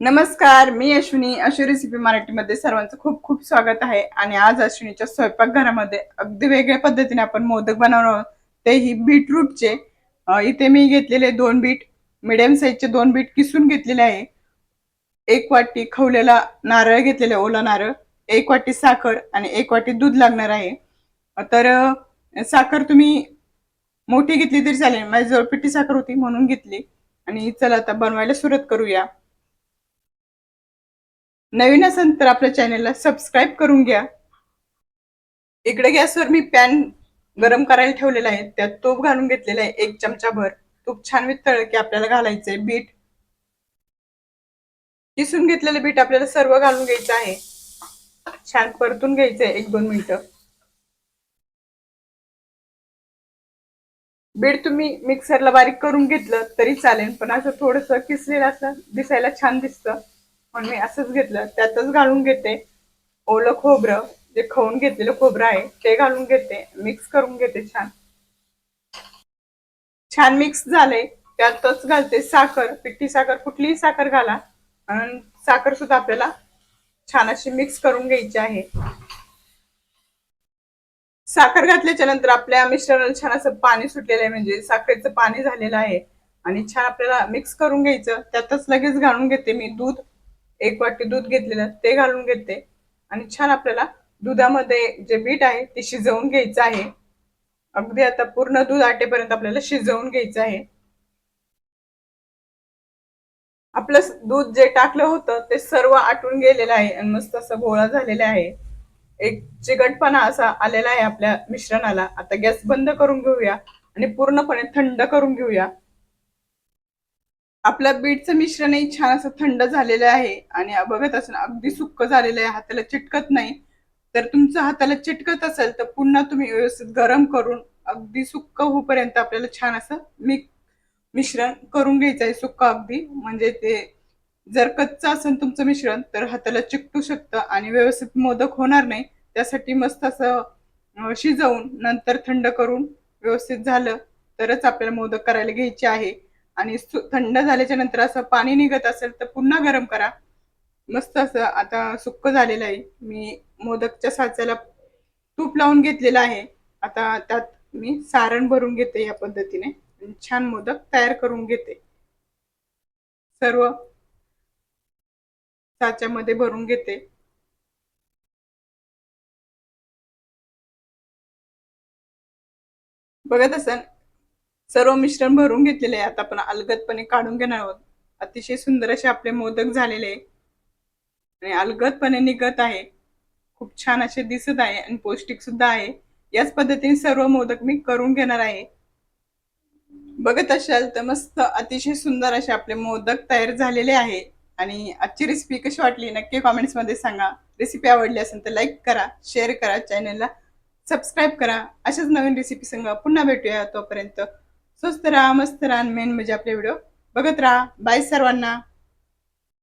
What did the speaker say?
नमस्कार मी अश्विनी. अशी रेसिपी मराठीमध्ये सर्वांचं खूप खूप स्वागत आहे. आणि आज अश्विनीच्या स्वयंपाकघरामध्ये अगदी वेगळ्या पद्धतीने आपण मोदक बनवणार आहोत. तेही बीटरूटचे. इथे मी घेतलेले दोन बीट मिडियम साईजचे दोन बीट किसून घेतलेले आहे. एक वाटी खवलेला नारळ घेतलेला ओला नारळ एक वाटी साखर आणि एक वाटी दूध लागणार आहे. तर साखर तुम्ही मोठी घेतली तरी चालेल. माझ्याजवळ पिठी साखर होती म्हणून घेतली. आणि चला आता बनवायला सुरुवात करूया. नवीन असेल तर आपल्या चॅनेलला सबस्क्राईब करून घ्या. इकडे गॅसवर मी पॅन गरम करायला ठेवलेला आहे. त्यात तूप घालून घेतलेला आहे. एक चमचा भर. तूप छान वितळ की आपल्याला घालायचंय. बीट. किसून घेतलेलं बीट आपल्याला सर्व घालून घ्यायचं आहे. छान परतून घ्यायचंय. एक दोन मिनिटं. बीट तुम्ही मिक्सरला बारीक करून घेतलं तरी चालेल. पण असं थोडस किसलेलं असं दिसायला छान दिसतं. पण मी असंच घेतलं. त्यातच घालून घेते. ओलं खोबरं जे खाऊन घेतलेलं खोबरं आहे ते घालून घेते. मिक्स करून घेते छान. छान मिक्स झाले त्यातच घालते साखर. पिठी साखर कुठलीही साखर घाला. आणि साखर सुद्धा आपल्याला छान अशी मिक्स करून घ्यायची आहे. साखर घातल्याच्या नंतर आपल्या मिश्रणाला छान असं पाणी सुटलेलं आहे. म्हणजे साखरेचं पाणी झालेलं आहे. आणि छान आपल्याला मिक्स करून घ्यायचं. त्यातच लगेच घालून घेते मी दूध. एक वाटी दूध घेतलेलं ते घालून घेते. आणि छान आपल्याला दुधामध्ये जे बीट आहे ते शिजवून घ्यायचं आहे. अगदी आता पूर्ण दूध आटेपर्यंत आपल्याला शिजवून घ्यायचं आहे. आपलं दूध जे टाकलं होतं ते सर्व आटून गेलेलं आहे आणि मस्त असं गोळा झालेला आहे. एक चिकटपणा असा आलेला आहे आपल्या मिश्रणाला. आता गॅस बंद करून घेऊया आणि पूर्णपणे थंड करून घेऊया. आपल्या बीटचं मिश्रणही छान असं थंड झालेलं आहे आणि बघत असं अगदी सुक्क झालेलं आहे हाताला चिटकत नाही. तर तुमचं हाताला चिटकत असेल तर पुन्हा तुम्ही व्यवस्थित गरम करून अगदी सुक्क होईपर्यंत आपल्याला छान असं मिक मिश्रण करून घ्यायचं आहे सुक्क अगदी. म्हणजे ते जर कच्चं असेल तुमचं मिश्रण तर हाताला चिकटू शकतं आणि व्यवस्थित मोदक होणार नाही. त्यासाठी मस्त असं शिजवून नंतर थंड करून व्यवस्थित झालं तरच आपल्याला मोदक करायला घ्यायचे आहे. आणि सु- थंड झाल्याच्यानंतर असं पाणी निघत असेल तर पुन्हा गरम करा. मस्त असं आता सुक्क झालेलं आहे. मी मोदकच्या साच्याला तूप लावून घेतलेलं आहे. आता त्यात मी सारण भरून घेते या पद्धतीने. छान मोदक तयार करून घेते. सर्व साच्यामध्ये भरून घेते. बघत असाल सर्व मिश्रण भरून घेतलेले आहे आता आपण अलगदपणे काढून घेणार आहोत. अतिशय सुंदर असे आपले मोदक झालेले आणि अलगदपणे निघत आहे. खूप छान असे दिसत आहे आणि पौष्टिक सुद्धा आहे. याच पद्धतीने सर्व मोदक मी करून घेणार आहे. बघत असाल तर मस्त अतिशय सुंदर असे आपले मोदक तयार झालेले आहे. आणि आजची रेसिपी कशी वाटली नक्की कॉमेंट्समध्ये सांगा. रेसिपी आवडली असेल तर लाईक करा शेअर करा चॅनलला सबस्क्राईब करा. अशाच नवीन रेसिपी संग पुन्हा भेटूया. तोपर्यंत स्वस्त राहा मस्त राहा मेन म्हणजे आपले व्हिडिओ. बघत राहा. बाय सर्वांना.